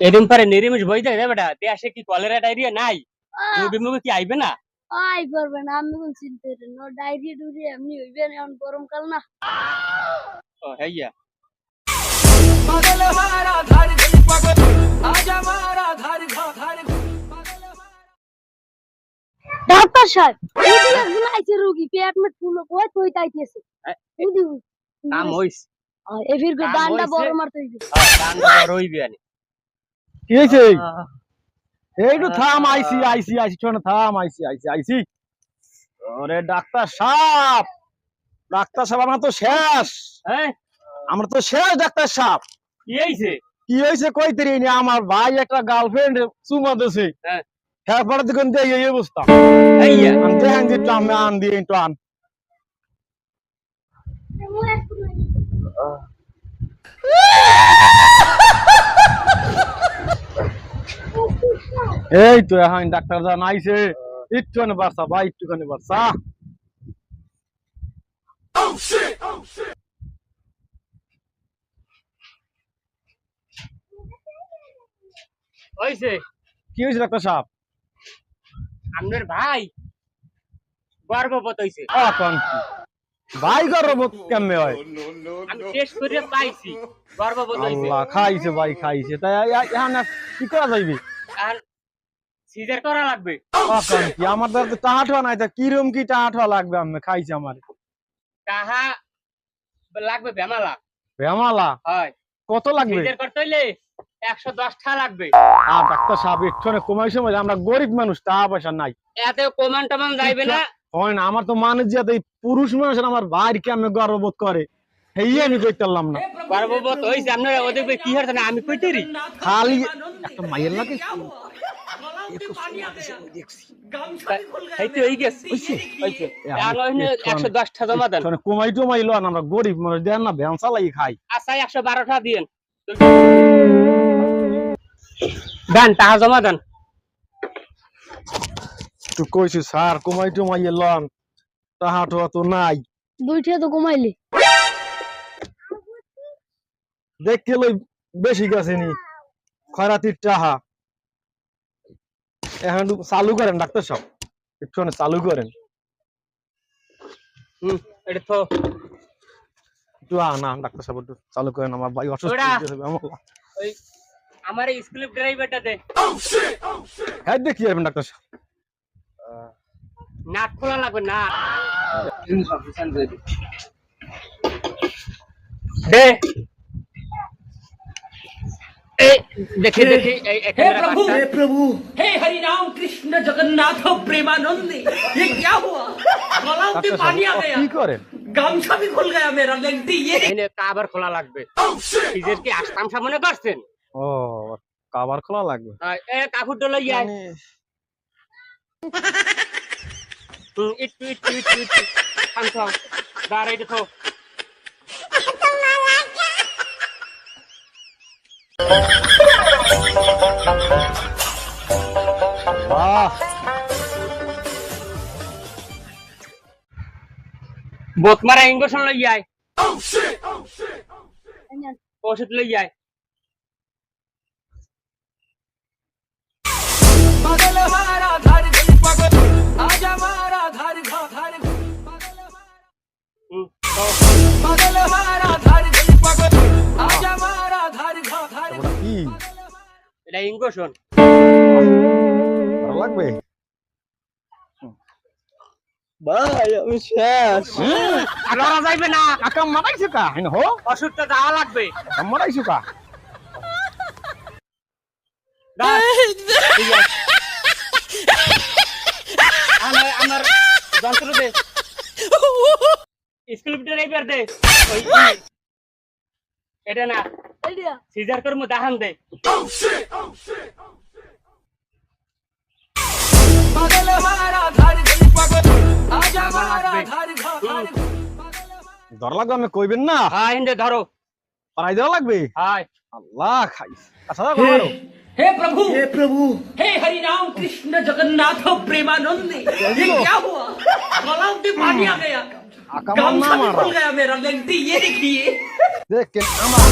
এদিন পরে নিরিমিষ বই দেখ বেটা। দেশে কি কলেরা ডায়রিয়া? নাই। রবি কি আইবে না? আই করবে না আমি কোন চিন্তা করি না। ডায়রিয়া ডুরিয়া এমনি হইবে না এখন গরমকাল না। ও হেইয়া ডাক্তার সাহেব রোগী পেট মে ফুলো কই তুই তাইতেছে কাম হইছে। এভির গো দান্ডা বড় মারতে দান্ডা হ্যাঁ, বড় আনি। কি হয়েছে? এইটু থাম আইসি আইসি আইসি শোন থাম আইসি আইসি আইসি ওরে ডাক্তার সাহেব ডাক্তার সাহেব আমরা তো শেষ। হ্যাঁ আমরা তো শেষ ডাক্তার সাহেব কি হইছে কি হয়েছে আমার ভাই একটা গার্লফ্রেন্ড চুমা দিছে। হ্যাঁ। পরে দেখুন দিয়ে এই অবস্থা। হইয়া আমি দেখেন যে একটু আমি আন দিয়ে একটু আন। এই তো এখন ডাক্তার জান আইছে। একটুখানি বাচ্চা ভাই একটুখানি হইছে। কি হয়েছে ডাক্তার সাহেব? আপনার ভাই। গর্ভবত হইছে। এখন ভাই গর্ব কেমনে হয়? আমি টেস্ট করে পাইছি। গর্ভবত হইছে। আল্লাহ খাইছে ভাই খাইছে। তাই এখন কি করা যাইবে? আর সিজার করা লাগবে। আমার তো নাই তা কিরম কি লাগবে আমি খাইছে আমার। তাহা লাগবে হয়। কত লাগবে? সিজার করতে হইলে একশো দশ টাকা লাগবে। আর ডাক্তার সাহেব একটু কমাই সময় আমরা গরিব মানুষ টাকা পয়সা নাই। এতে কমান টমান যাইবে না। হয় না আমার তো মানুষ যাতে পুরুষ মানুষ আমার ভাইয়ের কেমন গর্ববোধ করে? এই আমি কইতে পারলাম না গর্ভবত হইছে আপনার ওদের কি না? আমি কইতেরি। খালি একটা মাইয়ের লাগে কমাই টমাই লো আমরা গরিব মানুষ দেন না ভ্যান চালাই খাই আচ্ছা একশো বারো টাকা দেন টাকা জমা দেন তো কইছি স্যার কমাই টমাই লন তাহা টোয়া তো নাই দুইটা তো কমাইলি দেখতে লই বেশি গেছে নি খয়রাতির টাহা এখন চালু করেন ডাক্তার সাহেব। একটু চালু করেন। হুম এটা তো একটু না ডাক্তার সাহেব একটু চালু করেন। আমার ভাই অসুস্থ। হয়ে ওই আমার এই স্কুল ড্রাইভারটা দে। হ্যাঁ দেখি যাবেন ডাক্তার সাহেব। নাট খোলা লাগবে না। দে। দেখি দেখি এই हे ক্যামেরা प्रभु বাচ্চা। हे प्रभु हे हरि राम कृष्ण जगन्नाथ प्रेमानंद ये क्या हुआ गला में ডাক্তার पानी आ সাহেব गया কি করেন गमछा भी खुल गया मेरा लेंटी ये এই নে, কাবার খোলা লাগবে ফ্রিজের কি আসতাম সামনে করছেন ও কাবার খোলা লাগবে আয়, এ কাকুর ডলো ইয়া মানে, হুম, একটু একটু একটু একটু শান্ত হও। বোতমারা ইঞ্জেকশন লই যায়। ওষুধ লই যায়। পাগল এটা ইঞ্জেকশন ভালো লাগবে? ভাই আমি শেষ। আর লড়া যাইবে না। কাকা মারাইছো কা? হেন হো। ওষুধটা দেওয়া লাগবে। মারাইছো কা। আমার আমার যন্ত্র দে। স্কুল ড্রাইভার দে। এটা না। সিজার করমু দাহান দে पागल हमारा धार गली पागल आजा हमारा धार घा धार ডর লাগবে আমি কইবেন না হ্যাঁ হিন্দে ধরো পারাই দেওয়া লাগবে হাই আল্লাহ খাইস আচ্ছা দাও করো हे प्रभु हे प्रभु हे हरि राम कृष्ण जगन्नाथ प्रेमानंद ये क्या हुआ गला में पानी आ गया আকাম गमछा না भी মারা खुल गया मेरा लेंटी ये देखिए দেখেন আমার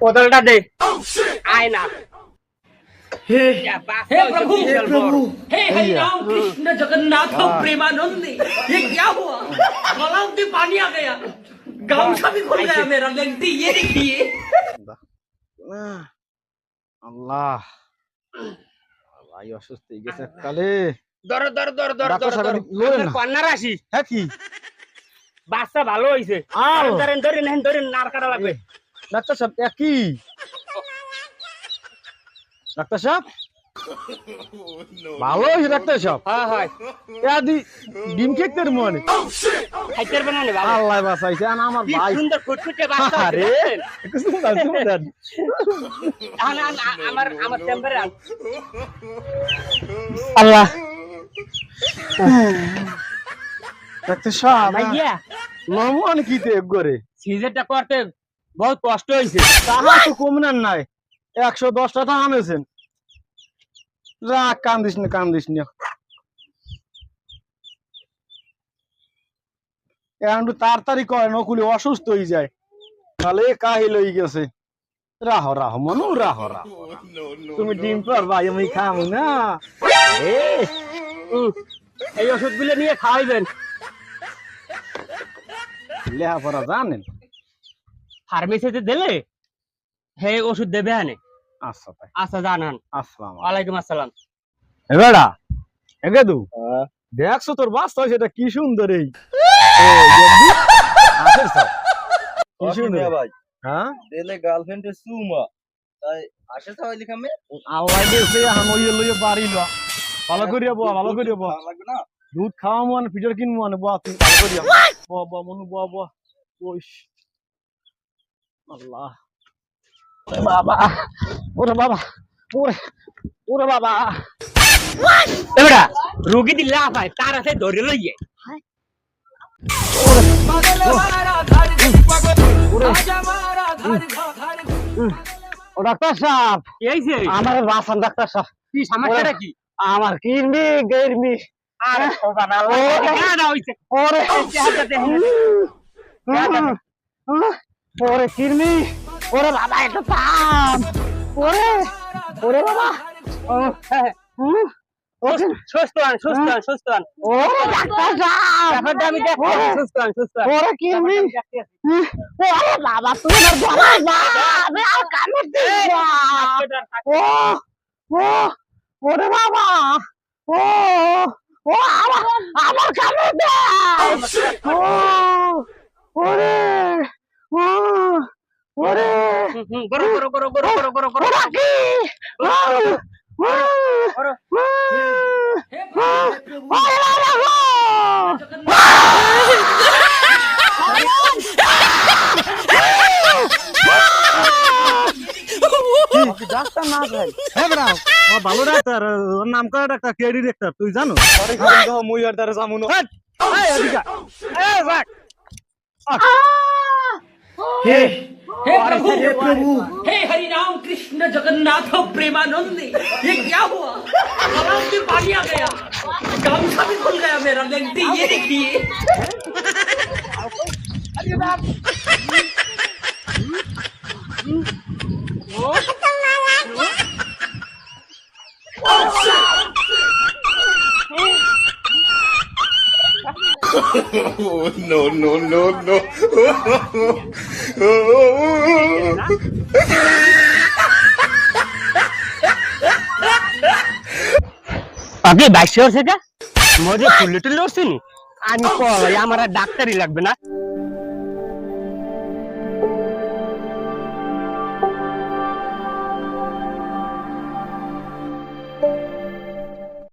কোদালটা দে। oh, আয় না। हे যা, বাপ हे হয়েছে प्रभु हे বিশাল বড়। प्रभु हे हरि राम कृष्ण जगन्नाथ प्रेमानंदी ये क्या हुआ गलाव में पानी आ गया गामछा भी खुल गया मेरा लेंटी ये देखिए আহ, আল্লাহ ভাই অসুস্থ হয়ে গেছে কালে ধরো ধরো ধরো ধরো ডাক্তার ধরো সাহেব, ধরো লড়েন না। কন্যার আসি হ্যাঁ কি বাচ্চা ভালো হয়েছে আও। ধরেন ধরেন ধরেন ধরেন নার কাটা লাগবে ডাক্তার সাহেব একই ডাক্তার সাহেব ভালো হয়েছে ডাক্তার সাহেব হ্যাঁ। হয় ডিম খেতে মনে। খাইতে পারবে না আল্লাহ বাঁচাইছে আর আমার কি ভাই। সুন্দর ফুটফুটে বাচ্চা আরে সুন্দর, সুন্দর। আন, আন, আ- আমার আমার চেম্বারে আল্লাহ। ডাক্তার সাহেব ভাইয়া নমন কি করে। সিজারটা করতে বহুত কষ্ট হয়েছে। তাহা তো কমনার নাই। একশো দশ টাকা আনেছেন। রাখ কান্দিস না কান্দিস না। এখন তাড়াতাড়ি করে নকুলি অসুস্থ হয়ে যায়। তাহলে কাহিল হয়ে গেছে। রাহ রাহ, মনু, রাহ রাহ। তুমি ডিম পর, ভাই, আমি খাব না। এই ওষুধগুলো নিয়ে খাওয়াইবেন লেহাপড়া জানেন? ফার্মেসিতে দিলে হে ওষুধ দেবে হানে আচ্ছা তাই। আচ্ছা জানান আসসালাম ওয়ালাইকুম আসসালাম। এবারা এগে দু দেখছ তোর বাচ্চা সেটা কি সুন্দর এই? কি সুন্দর ভাই। হ্যাঁ? দিলে গার্লফ্রেন্ডে সুমা তাই আসে সবাই লিখামে আল্লাহ দিয়েছে এখন লইয়ে বাড়ি ল। ভালো করিয়া বো ভালো করিয়া না? দুধ খাওয়া মানে ফিটার কিনবো মানে বো তুমি ভালো করিয়া বো বো মনু বো বো ওইস। আল্লাহ। ওরে বাবা ওরে বাবা ওরে ওরে বাবা। এবারে রোগী দিলে আপায় তার আছে ধরে লইয়ে ও ডাক্তার সাহেব কি হয়েছে আমার বাসান ডাক্তার সাহেব। কি সমস্যাটা কি? আমার কিরমি গেরমি আর না হইছে? ওরে। দেখেন ওরে কিরমি ওরে বাবা এটা পাম ওরে ওরে বাবা। ও, ওরে বাবা ও ও ওরে বাবা। ও ও আমার আমার কামড় দে ওরে। ওরে গরো গরো গরো গরো গরো গরো গরো ডাক্তার না ভাই হ্যাঁ ভালো ডাক্তার ওর নাম করা ডাক্তার কেডি ডাক্তার তুই জানো মুই আর তার हे प्रभु! हे प्रभु! हे हरिनाम कृष्ण जगन्नाथ प्रेमानंदी ये क्या हुआ? गलास में पानी आ गया। गामछा भी खुल गया मेरा लेंटी ये देखिए। अरे बाप oh, no, no, no, no. আপনি বাইশে হচ্ছে মজা মজে ফুলে টুলে আমি আমার ডাক্তারই লাগবে না।